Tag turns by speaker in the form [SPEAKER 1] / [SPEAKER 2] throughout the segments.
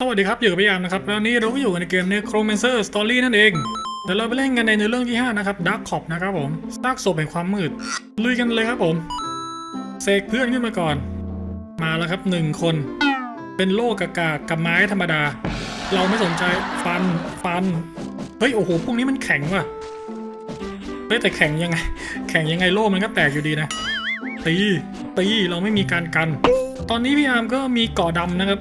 [SPEAKER 1] สวัสดีครับ อยู่กับพี่ยามนะครับ แล้วนี้เราก็อยู่ในเกม Necromancer Story นั่นเอง เดี๋ยวเราไปเล่นกันในเนื้อเรื่องที่ 5 นะครับ Dark Cop นะครับผมซากศพแห่งความมืด ลุยกันเลยครับผมเสกเพื่อนขึ้นมาก่อน มาแล้วครับหนึ่งคน เป็นโล่กากากับไม้ธรรมดา เราไม่สนใจฟันฟัน เฮ้ย โอ้โห พวกนี้มันแข็งว่ะเฮ้ยแต่แข็งยังไง แข็งยังไงโล่มันก็แตกอยู่ดีนะ ตีตีเราไม่มีการกัน ตอนนี้พี่อาร์มก็มีเกาะดำนะครับ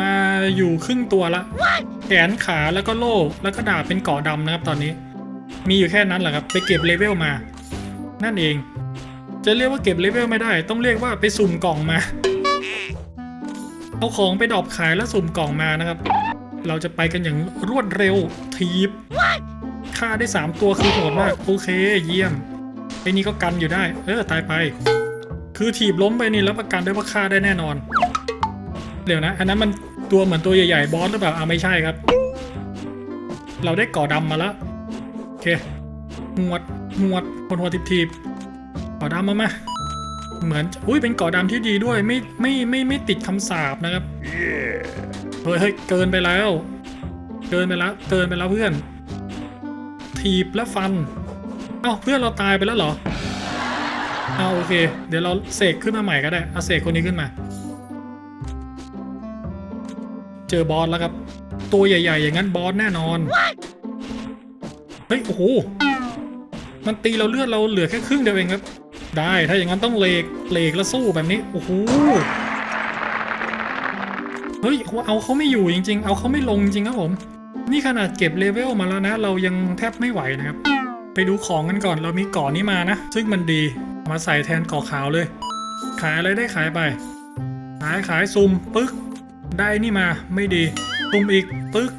[SPEAKER 1] มาอยู่ครึ่งตัวละ แขนขาแล้วก็โล่แล้วก็ดาบเป็นเกาะดำนะครับตอนนี้ มีอยู่แค่นั้นแหละครับ ไปเก็บเลเวลมา นั่นเอง จะเรียกว่าเก็บเลเวลไม่ได้ ต้องเรียกว่าไปสุ่มกล่องมา เอาของไปดรอปขายแล้วสุ่มกล่องมานะครับ เราจะไปกันอย่างรวดเร็วทีบฆ่าได้ 3 ตัวคือโหดมากโอเคเยี่ยมไอ้นี่ก็กันอยู่ได้ เออตายไป คือถีบล้มไปนี่รับประกันได้ว่าฆ่าได้แน่นอน เดี๋ยวนะ อันนั้นมันตัวเหมือนตัวใหญ่ๆบอสหรือเปล่าอ่าไม่ใช่ครับ เราได้ก่อดำมาแล้วโอเคหวดหวดคนหัวทิบๆก่อดำมามาเหมือนอุ้ยเป็นก่อดำที่ดีด้วยไม่ไม่ไม่ไม่ติดคำสาปนะครับเฮ้ยเฮ้ยเกินไปแล้ว เกินไปแล้วเกินไปแล้วเพื่อน ถีบและฟันเอ้าเพื่อนเราตายไปแล้วเหรอเอาโอเค เดี๋ยวเราเสกขึ้นมาใหม่ก็ได้เอาเสกคนนี้ขึ้นมา เจอบอสแล้วครับ ตัวใหญ่ ๆ อย่างนั้นบอสแน่นอน เฮ้ย โอ้โห มันตีเราเลือดเราเหลือแค่ครึ่งเดียวเองครับ ได้ถ้าอย่างนั้นต้องเลกเลกแล้วสู้แบบนี้ โอ้โห เฮ้ยเอาเขาไม่อยู่จริง ๆ เอาเขาไม่ลงจริงครับผม นี่ขนาดเก็บเลเวลมาแล้วนะ เรายังแทบไม่ไหวนะครับ ไปดูของกันก่อนเรามีเก่อนนี้มานะ ซึ่งมันดีเอามาใส่แทนเก่อขาวเลย ขายอะไรได้ขายไป ขายขายซุ่มปึ๊ก ได้นี่มาไม่ดีซุ่มอีกปึ๊ก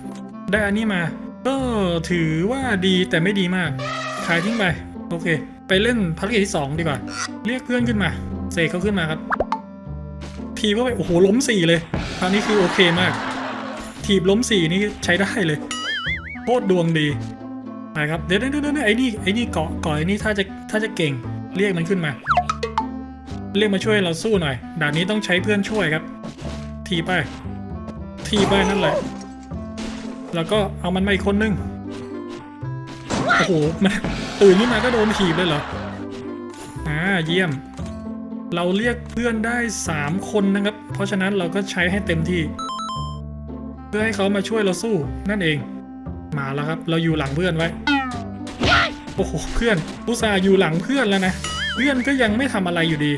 [SPEAKER 1] ได้อันนี้มา ก็ถือว่าดีแต่ไม่ดีมาก ขายทิ้งไป โอเค ไปเล่นภารกิจที่ 2 ดีกว่า เรียกเพื่อนขึ้นมาเสกเขาขึ้นมาครับ ทีบเข้าไปโอ้โหล้มสี่เลยคราวนี้คือโอเคมาก ทีบล้มสี่นี่ใช้ได้เลยโคตรดวงดีไปครับเดี๋ยวเดี๋ยวเดี๋ยวไอ้นี่ไอ้นี่เกาะเกาะไอ้นี่ถ้าจะถ้าจะเก่งเรียกมันขึ้นมา เรียกมาช่วยเราสู้หน่อยด่านนี้ต้องใช้เพื่อนช่วยครับ ทีไป ทีไปนั่นแหละ แล้วก็เอามันมาอีกคนนึง โอ้โหมันตื่นขึ้นมาก็โดนถีบเลยเหรอ อ่าเยี่ยม เราเรียกเพื่อนได้ 3 คนนะครับ เพราะฉะนั้นเราก็ใช้ให้เต็มที่ เพื่อให้เขามาช่วยเราสู้นั่นเอง มาแล้วครับ เราอยู่หลังเพื่อนไว้ โอ้โหเพื่อนอุตส่าห์อยู่หลังเพื่อนแล้วนะ เพื่อนก็ยังไม่ทำอะไรอยู่ดี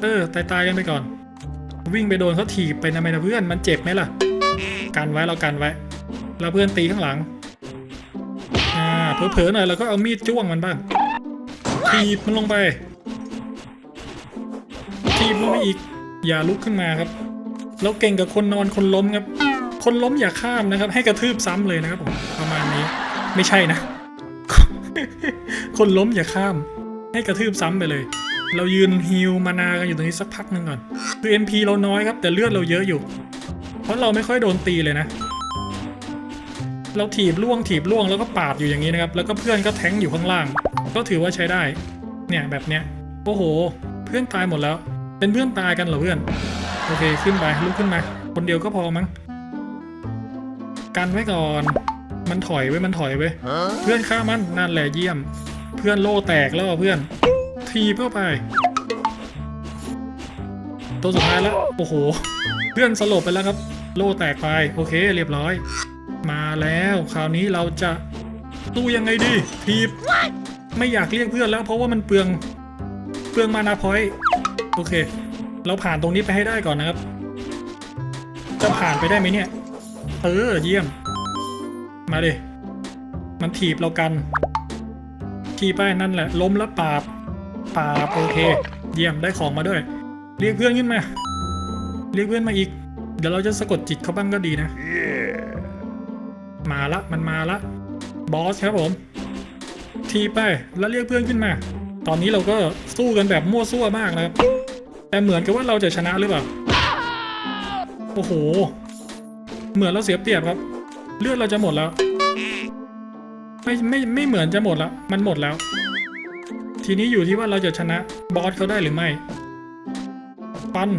[SPEAKER 1] เออตายตายๆกันไปก่อนวิ่งไปโดนเขาถีบไปนะไม่นะเพื่อนมันเจ็บไหมล่ะ กันไว้เรากันไว้แล้วเพื่อนตีข้างหลัง อ่าเผลอๆหน่อยเราก็เอามีดจ้วงมันบ้างถีบมันลงไปทีบลงไปอีก อย่าลุกขึ้นมาครับ เราเก่งกับคนนอนคนล้มครับ คนล้มอย่าข้ามนะครับ ให้กระทืบซ้ำเลยนะครับผมประมาณนี้ ไม่ใช่นะ คนล้มอย่าข้าม ให้กระทืบซ้ำไปเลย เรายืนฮิลมานากันอยู่ตรงนี้สักพักหนึ่งก่อน คือ MP เราน้อยครับ แต่เลือดเราเยอะอยู่ เพราะเราไม่ค่อยโดนตีเลยนะ เราถีบล่วงถีบล่วงแล้วก็ปาดอยู่อย่างนี้นะครับ แล้วก็เพื่อนก็แทงอยู่ข้างล่าง ก็ถือว่าใช้ได้ เนี่ยแบบเนี้ย โอ้โห เพื่อนตายหมดแล้ว เป็นเพื่อนตายกันเหรอเพื่อน โอเคขึ้นไปลุกขึ้นมา คนเดียวก็พอมั้ง กันไว้ก่อน มันถอยไว้มันถอยไว้เพื่อนฆ่ามันนั่นแหละเยี่ยม เพื่อนโล่แตกแล้วอะเพื่อน ทีบเข้าไป ตัวสุดท้ายแล้ว โอ้โห เพื่อนสลบไปแล้วครับ โล่แตกไปโอเคเรียบร้อย มาแล้วคราวนี้เราจะตู้ยังไงดีทีบไม่อยากเรียกเพื่อนแล้วเพราะว่ามันเปลืองเปลืองมานาพอยโอเค เราผ่านตรงนี้ไปให้ได้ก่อนนะครับ จะผ่านไปได้ไหมเนี่ย เออเยี่ยม มาดิมันถีบเรากัน ทีไปนั่นแหละ ล้มแล้วปาบปาบโอเค เยี่ยมได้ของมาด้วย เรียกเพื่อนขึ้นมา เรียกเพื่อนมาอีก เดี๋ยวเราจะสะกดจิตเขาบ้างก็ดีนะ มาละมันมาละ บอสครับผม ทีไปแล้วเรียกเพื่อนขึ้นมา ตอนนี้เราก็สู้กันแบบมั่วซั่วมากนะครับ แต่เหมือนกับว่าเราจะชนะหรือเปล่า โอ้โห เหมือนเราเสียเปรียบครับ เลือดเราจะหมดแล้ว ไม่ไม่ไม่เหมือนจะหมดแล้ว มันหมดแล้ว ทีนี้อยู่ที่ว่าเราจะชนะบอสเขาได้หรือไม่ ปัน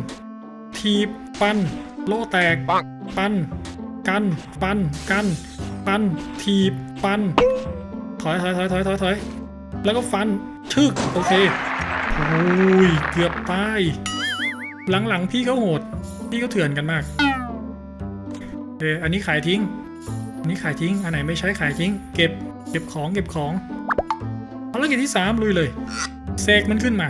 [SPEAKER 1] ทีบปัน โล่แตก ปัน กัน ปัน กัน ปัน ทีบ ปัน ถอยถอยถอยถอยถอยถอยแล้วก็ฟัน ชึก โอเค โอ้ย เกือบตาย หลังๆ พี่เขาโหด พี่เขาเถื่อนกันมากเอออันนี้ขายทิ้ง อันนี้ขายทิ้ง อันไหนไม่ใช้ขายทิ้ง เก็บ เก็บของ เก็บของภารกิจที่สามลุยเลยเสกมันขึ้นมา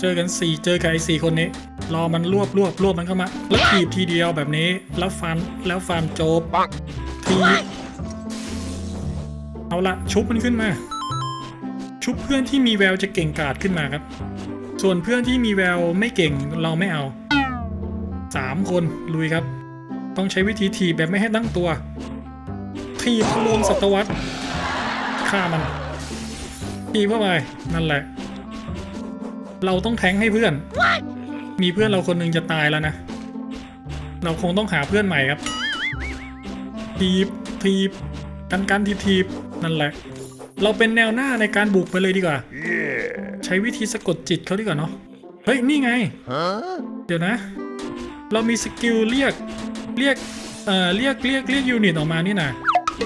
[SPEAKER 1] เจอกันสี่เจอกับไอ้สี่คนนี้ รอมันรวบรวบรวบมันเข้ามาแล้วถีบทีเดียวแบบนี้แล้วฟันแล้วฟันโจบทีบเอาละชุบมันขึ้นมา ชุบเพื่อนที่มีแววจะเก่งกาจขึ้นมาครับ ส่วนเพื่อนที่มีแววไม่เก่งเราไม่เอาสามคนลุยครับ ต้องใช้วิธีถีบแบบไม่ให้ตั้งตัว ถีบทะลวงศตวรรษฆ่ามันถีบเข้าไปนั่นแหละ เราต้องแทงให้เพื่อน มีเพื่อนเราคนหนึ่งจะตายแล้วนะ เราคงต้องหาเพื่อนใหม่ครับ ทีบทีบกันกันทีบทีบนั่นแหละ เราเป็นแนวหน้าในการบุกไปเลยดีกว่า ใช้วิธีสะกดจิตเขาดีกว่าเนาะ เฮ้ย นี่ไง เดี๋ยวนะ เรามีสกิลเรียก เรียก เอ่อ เรียก เรียก เรียกยูนิตออกมานี่นะ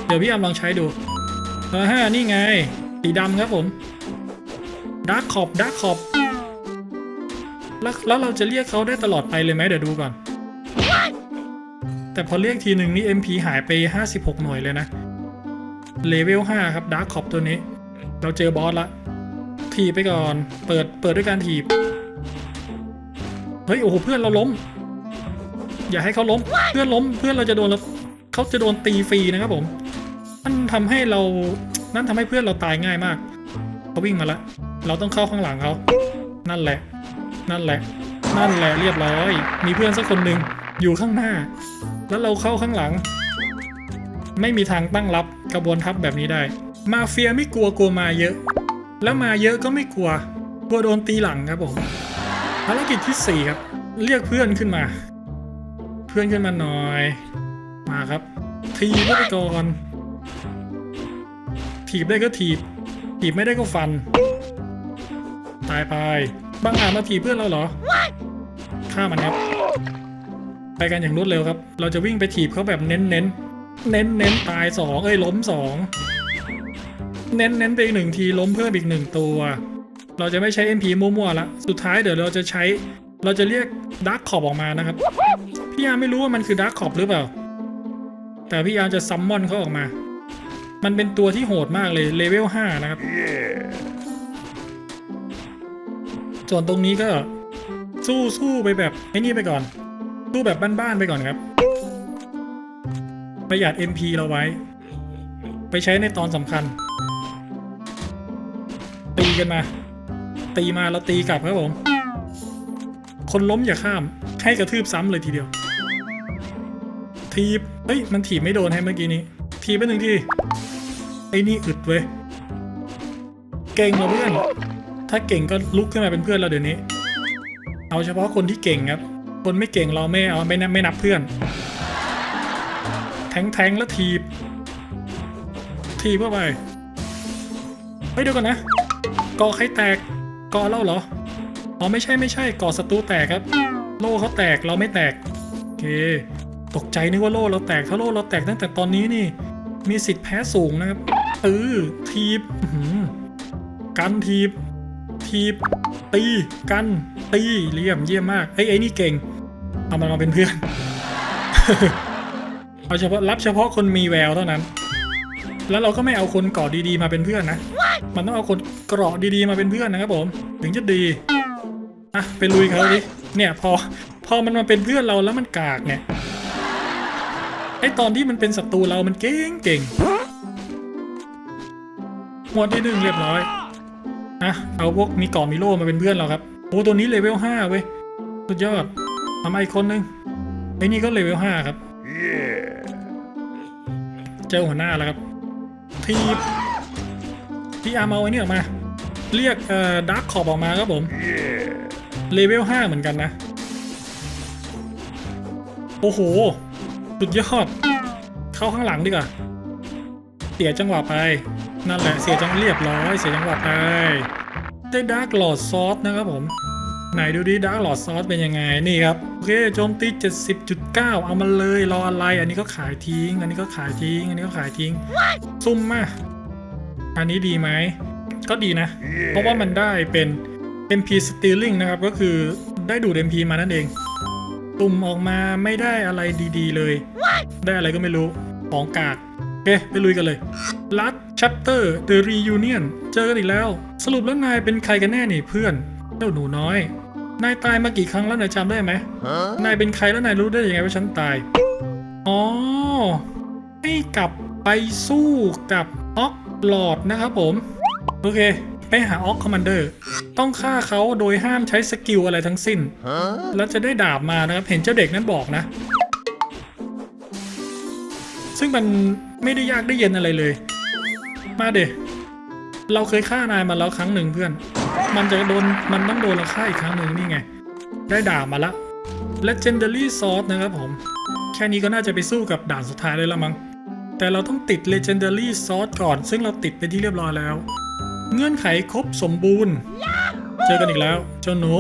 [SPEAKER 1] เดี๋ยวพี่อามลองใช้ดูเออฮะนี่ไง สีดำครับผมดาร์คขอบดาร์คขอบ แล้วแล้วเราจะเรียกเขาได้ตลอดไปเลยไหมเดี๋ยวดูก่อน แต่พอเรียกทีหนึ่งนี่ MP หายไป 56 หน่วยเลยนะ เลเวล 5 ครับดาร์คขอบตัวนี้ เราเจอบอสละ ถีบไปก่อน เปิดเปิดด้วยการถีบ เฮ้ย โอ้โห เพื่อนเราล้ม อย่าให้เขาล้ม เพื่อนล้ม เพื่อนเราจะโดนเราเขาจะโดนตีฟรีนะครับผมนั่นทำให้เรา นั่นทำให้เพื่อนเราตายง่ายมาก เขาวิ่งมาล้วเราต้องเข้าข้างหลังเขา นั่นแหละ นั่นแหละ นั่นแหละเรียบร้อย มีเพื่อนสักคนหนึ่งอยู่ข้างหน้า แล้วเราเข้าข้างหลัง ไม่มีทางตั้งรับกระบวนทัพแบบนี้ได้ มาเฟียไม่กลัวกลัวมาเยอะ แล้วมาเยอะก็ไม่กลัว กลัวโดนตีหลังครับผมภารกิจที่สี่ครับ เรียกเพื่อนขึ้นมา เพื่อนขึ้นมาหน่อย มาครับทีบเข้าไปก่อนถีบได้ก็ถีบถีบไม่ได้ก็ฟัน ตายไป บางอาจมาถีบเพื่อนเราเหรอฆ่ามันครับ ไปกันอย่างรวดเร็วครับ เราจะวิ่งไปถีบเขาแบบเน้นเน้นเน้นเน้นๆตายสองเอ้ยล้มสองเน้นเน้นๆไปอีกหนึ่งทีล้มเพิ่มอีกหนึ่งตัว เราจะไม่ใช้ MP มั่วๆละสุดท้ายเดี๋ยวเราจะใช้ เราจะเรียกดักขอบออกมานะครับ พี่อาร์ไม่รู้ว่ามันคือดักขอบหรือเปล่า แต่พี่อาร์จะซัมมอนเขาออกมา มันเป็นตัวที่โหดมากเลยเลเวล5นะครับ ส่วนตรงนี้ก็สู้สู้ไปแบบไอ้นี่ไปก่อน สู้แบบบ้านๆไปก่อนครับ ประหยัด MP เราไว้ ไปใช้ในตอนสำคัญ ตีกันมา ตีมาแล้วตีกลับครับผม คนล้มอย่าข้าม ให้กระทืบซ้ำเลยทีเดียว ทีบเฮ้ย มันถีบไม่โดนให้เมื่อกี้นี้ ทีบไปหนึ่งทีไอ้นี่อึดเว้ย เก่งเหรอเพื่อน ถ้าเก่งก็ลุกขึ้นมาเป็นเพื่อนเราเดี๋ยวนี้ เอาเฉพาะคนที่เก่งครับ คนไม่เก่งเราไม่เอาไม่นับไม่นับเพื่อน แทงแทงแล้วทีบ ทีบเข้าไปเฮ้ยเดี๋ยวก่อนนะกอใครแตกกอเล่าเหรออ๋อไม่ใช่ไม่ใช่กอศัตรูแตกครับ โล่เขาแตกเราไม่แตกโอเคตกใจนึกว่าโล่เราแตกถ้าโล่เราแตกตั้งแต่ตอนนี้นี่ มีสิทธิ์แพ้สูงนะครับเออทีบกันทีบ ทีบ ตีกัน ตีเยี่ยมเยี่ยมมากไอ้ไอ้นี่เก่ง เอามันมาเป็นเพื่อน เอาเฉพาะรับเฉพาะคนมีแววเท่านั้น แล้วเราก็ไม่เอาคนเกาะดีๆมาเป็นเพื่อนนะ มันต้องเอาคนเกราะดีๆมาเป็นเพื่อนนะครับผม ถึงจะดี อะไปลุยเขาดิ เนี่ยพอพอมันมาเป็นเพื่อนเราแล้วมันกากเนี่ยไอตอนที่มันเป็นศัตรูเรามันเก่งเก่งหมวดที่หนึ่งเรียบร้อย อะเอาพวกมีกาะมีโลมาเป็นเพื่อนเราครับโอ้ตัวนี้เลเวลห้าเว้ยสุดยอดทำไมอีกคนนึงไอ้นี่ก็เลเวลห้าครับเจอหัวหน้าแล้วครับ ทีพี่อาร์มเอาไอ้นี่ออกมา เรียกเอ่อดักขอบออกมาครับผมเลเวลห้าเหมือนกันนะ โอ้โห สุดยอด เข้าข้างหลังดีกว่าเสียจังหวะไป นั่นแหละเสียจังเรียบร้อยเสียจังหวะไปได้ดาร์กหลอดซอสนะครับผม ไหนดูดิดาร์กหลอดซอสเป็นยังไงนี่ครับ โอเคโจมตี 70.9 เอามาเลยรออะไร อันนี้ก็ขายทิ้ง อันนี้ก็ขายทิ้ง อันนี้ก็ขายทิ้ง ซุ่มมา อันนี้ดีไหม ก็ดีนะ เพราะว่ามันได้เป็น MP Stealing นะครับ ก็คือได้ดูด MP มานั่นเองตุ่มออกมาไม่ได้อะไรดีๆเลย ได้อะไรก็ไม่รู้ของกาก โอเคไปลุยกันเลย Last Chapter The Reunion เจอกันอีกแล้ว สรุปแล้วนายเป็นใครกันแน่นี่เพื่อน เจ้าหนูน้อย นายตายมากี่ครั้งแล้วนายจำได้ไหม นายเป็นใครแล้วนายรู้ได้ยังไงว่าฉันตาย อ๋อ ให้กลับไปสู้กับออกหลอดนะครับผม โอเค ไปหาออกคอมมานเดอร์ ต้องฆ่าเขาโดยห้ามใช้สกิลอะไรทั้งสิ้น แล้วจะได้ดาบมานะครับ เห็นเจ้าเด็กนั้นบอกนะ ซึ่งมัน ไม่ได้ยากได้เย็นอะไรเลย มาเดเราเคยฆ่านายมาแล้วครั้งหนึ่งเพื่อน มันจะโดนมันต้องโดนเราฆ่าอีกครั้งหนึ่งนี่ไง ได้ด่ามาละ Legendary Sword นะครับผม แค่นี้ก็น่าจะไปสู้กับด่านสุดท้ายเลยละมั้งแต่เราต้องติด Legendary Sword ก่อน ซึ่งเราติดไปที่เรียบร้อยแล้ว เงื่อนไขครบสมบูรณ์ เจอกันอีกแล้วเจ้าหนู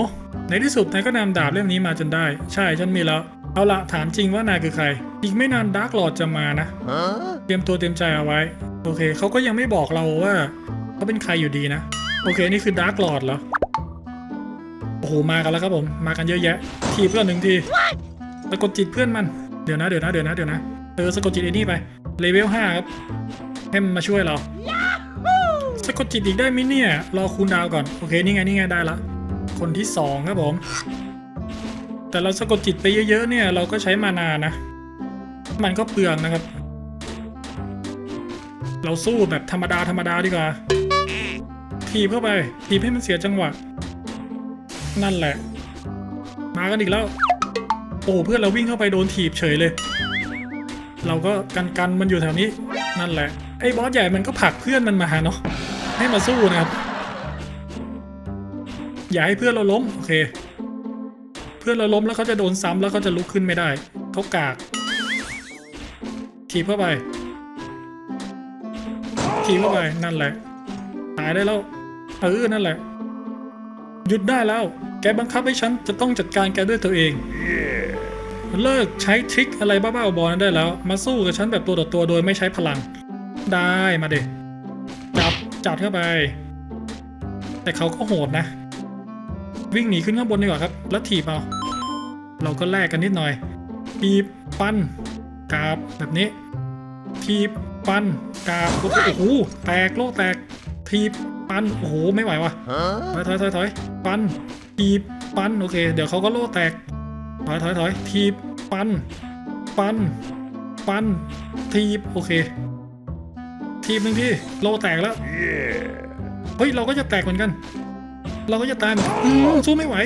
[SPEAKER 1] ในที่สุดนายก็นำดาบเล่มนี้มาจนได้ ใช่ฉันมีแล้ว เอาละถามจริงว่านายคือใคร อีกไม่นานดาร์กลอดจะมานะ เตรียมตัวเตรียมใจเอาไว้ โอเคเขาก็ยังไม่บอกเราว่าเขาเป็นใครอยู่ดีนะ โอเคนี่คือดาร์กลอดเหรอ โอ้โหมากันแล้วครับผม มากันเยอะแยะ ทีเพื่อนหนึ่งทีสะกดจิตเพื่อนมัน เดี๋ยวนะเดี๋ยวนะเดี๋ยวนะเดี๋ยวนะ เออสะกดจิตไอ้นี่ไป เลเวลห้าครับให้มันมาช่วยเราสะกดจิตอีกได้ไหมเนี่ย รอคูณดาวก่อน โอเคนี่ไงนี่ไงได้ละ คนที่สองครับผม แต่เราสะกดจิตไปเยอะๆเนี่ยเราก็ใช้มานานะ มันก็เปลืองนะครับ เราสู้แบบธรรมดาธรรมดาดีกว่าทีบเข้าไปทีบให้มันเสียจังหวะ นั่นแหละ มากันอีกแล้ว โอ้เพื่อนเราวิ่งเข้าไปโดนถีบเฉยเลย เราก็กันกันมันอยู่แถวนี้ นั่นแหละ ไอ้บอสใหญ่มันก็ผลักเพื่อนมันมาเนาะให้มาสู้นะครับ อย่าให้เพื่อนเราล้มโอเค เพื่อนเราล้มแล้วเขาจะโดนซ้ำแล้วเขาจะลุกขึ้นไม่ได้เขากากถีบเข้าไปทีเข้าไปนั่นแหละตายได้แล้วเออนั่นแหละ หยุดได้แล้ว แกบังคับให้ฉันจะต้องจัดการแกด้วยตัวเองเลิกใช้ทริคอะไรบ้าๆบอๆนั้นได้แล้ว มาสู้กับฉันแบบตัวต่อตัวโดยไม่ใช้พลัง ได้มาเด็จับจัดเข้าไป แต่เขาก็โหดนะ วิ่งหนีขึ้นข้างบนดีกว่าครับ แล้วถีบเอา เราก็แลกกันนิดหน่อยทีบปั้นกราบแบบนี้ทีบปันกาบโอ้โหโอ้โหแตกโลกแตกทีบปันโอ้โหไม่ไหววะถอยถอยถอยถอยปันทีบปันโอเค เดี๋ยวเขาก็โลแตกถอยถอยถอยทีบปันปันปันทีบโอเคทีบหนึ่งที่โลแตกแล้วเฮ้ยเราก็จะแตกเหมือนกัน เราก็จะตายเหมือนกันอืมสู้ไม่ไหว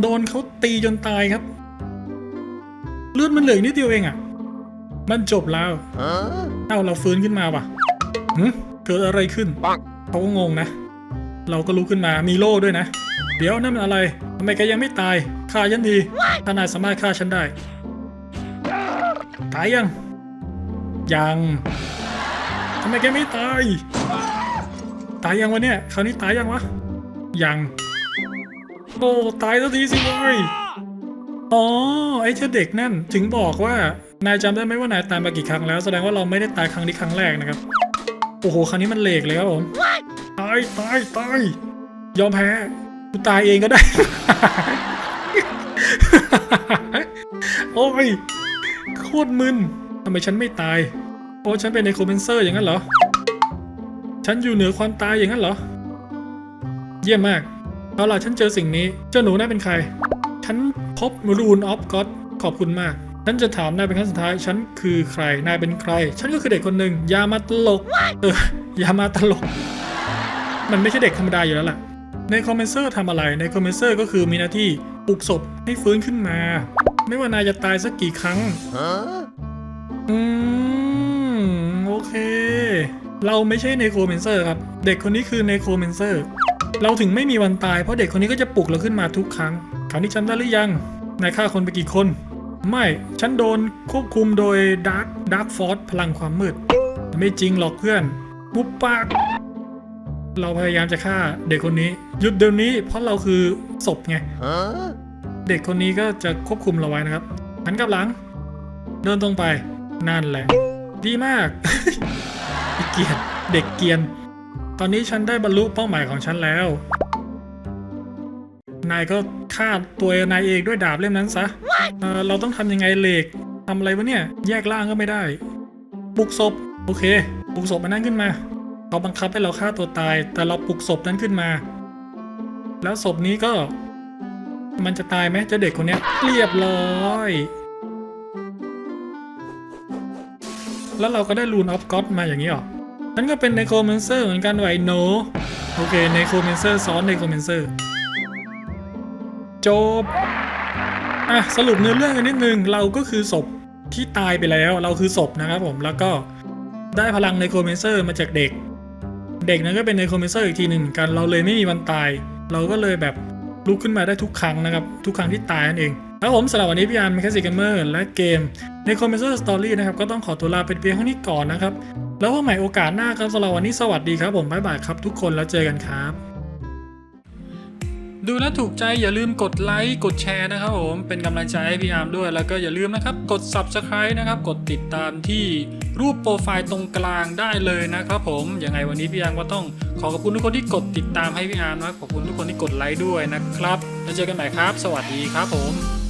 [SPEAKER 1] โดนเขาตีจนตายครับ เลือดมันเหลืออกนิดเดียวเองอะมันจบแล้ว เอ้าเราฟื้นขึ้นมาว่ะหึเกิดอะไรขึ้น
[SPEAKER 2] ปัง
[SPEAKER 1] เขาก็งงนะ เราก็ลุกขึ้นมามีโล่ด้วยนะ เดี๋ยวนั่นมันอะไรทำไมแกยังไม่ตายฆ่าฉันทีถ้านายสามารถฆ่าฉันได้ ตายยังยังทำไมแกไม่ตาย ตายยังวะเนี่ยคราวนี้ตายยังวะ ยังโอ้ตายสักทีสิเว้ยอ๋อไอ้เจ้าเด็กนั่นถึงบอกว่านายจำได้ไหมว่านายตายมากี่ครั้งแล้ว แสดงว่าเราไม่ได้ตายครั้งนี้ครั้งแรกนะครับ โอ้โหครั้งนี้มันเหลกเลยครับผมตายตายตายยอมแพ้กูตายเองก็ได้ โอ้ยโคตรมึนทำไมฉันไม่ตายโอ้ฉันเป็นในโคเมนเซอร์อย่างนั้นเหรอ ฉันอยู่เหนือความตายอย่างนั้นเหรอ เยี่ยมมาก เอาล่ะฉันเจอสิ่งนี้ เจ้าหนูน่าเป็นใคร ฉันพบรูนออฟก็อดขอบคุณมาก ฉันจะถามนายเป็นครั้งสุดท้าย ฉันคือใคร นายเป็นใคร ฉันก็คือเด็กคนหนึ่งอย่ามาตลก เอออย่ามาตลก มันไม่ใช่เด็กธรรมดาอยู่แล้วล่ะ ในคอมเมนเซอร์ทำอะไร ในคอมเมนเซอร์ก็คือมีหน้าที่ปลุกศพให้ฟื้นขึ้นมา ไม่ว่านายจะตายสักกี่ครั้ง อืม โอเค เราไม่ใช่เนโครเมนเซอร์ครับ เด็กคนนี้คือเนโครเมนเซอร์ เราถึงไม่มีวันตายเพราะเด็กคนนี้ก็จะปลุกเราขึ้นมาทุกครั้ง คราวนี้จำได้หรือยัง นายฆ่าคนไปกี่คน ไม่ ฉันโดนควบคุมโดยดาร์ d ดาร์ f ฟอร์พลังความมืด ไม่จริงหรอกเพื่อนปุ๊บปากเราพยายามจะฆ่าเด็กคนนี้ หยุดเดี๋ยวนี้เพราะเราคือศพไงเด็กคนนี้ก็จะควบคุมเราไว้นะครับหันกลับหลัง เดินตรงไปนั่นแหละ ดีมากไอ้เกียนเด็กเกียน ตอนนี้ฉันได้บรรลุเป้าหมายของฉันแล้ว นายก็ฆ่าตัวนายเองด้วยดาบเล่มนั้นซะเออเราต้องทำยังไงเหล็กทำอะไรวะเนี่ย แยกล่างก็ไม่ได้ปลุกศพ โอเคปลุกศพมันนั่นขึ้นมาเขาบังคับให้เราฆ่าตัวตาย แต่เราปลุกศพนั้นขึ้นมา แล้วศพนี้ก็ มันจะตายไหมเจ้าเด็กคนนี้เรียบร้อย แล้วเราก็ได้รูนออฟก็อดมาอย่างนี้หรอนั่นก็เป็นไนโครเมนเซอร์เหมือนกันไวโนโอเคไนโครเมนเซอร์ซ้อนไนโครเมนเซอร์จบอะสรุปเนื้อเรื่องกันนิดนึงเราก็คือศพที่ตายไปแล้ว เราคือศพนะครับผมแล้วก็ได้พลังไนโครเมนเซอร์มาจากเด็ก เด็กนั้นก็เป็นไนโครเมนเซอร์อีกทีหนึ่งเหมือนกันเราเลยไม่มีวันตาย เราก็เลยแบบลุกขึ้นมาได้ทุกครั้งนะครับ ทุกครั้งที่ตายนั่นเอง แล้วผมสำหรับวันนี้พี่อาร์มแคสซิกเกมเมอร์และเกมในคอมเมนเซอร์สตอรี่นะครับก็ต้องขอตัวลาเป็นเพียงเท่านี้ก่อนนะครับ แล้วพบใหม่โอกาสหน้าครับสำหรับวันนี้สวัสดีครับผมบ๊ายบายครับทุกคนแล้วเจอกันครับ ดูแล้วถูกใจอย่าลืมกดไลค์กดแชร์นะครับผมเป็นกำลังใจให้พี่อาร์มด้วย แล้วก็อย่าลืมนะครับกด Subscribe นะครับกดติดตามที่รูปโปรไฟล์ตรงกลางได้เลยนะครับผมยังไงวันนี้พี่อาร์มก็ต้องขอขอบคุณทุกคนที่กดติดตามให้พี่อาร์มนะครับขอบคุณทุกคนที่กดไลค์ด้วยนะครับแล้วเจอกันใหม่ครับ สวัสดีครับผม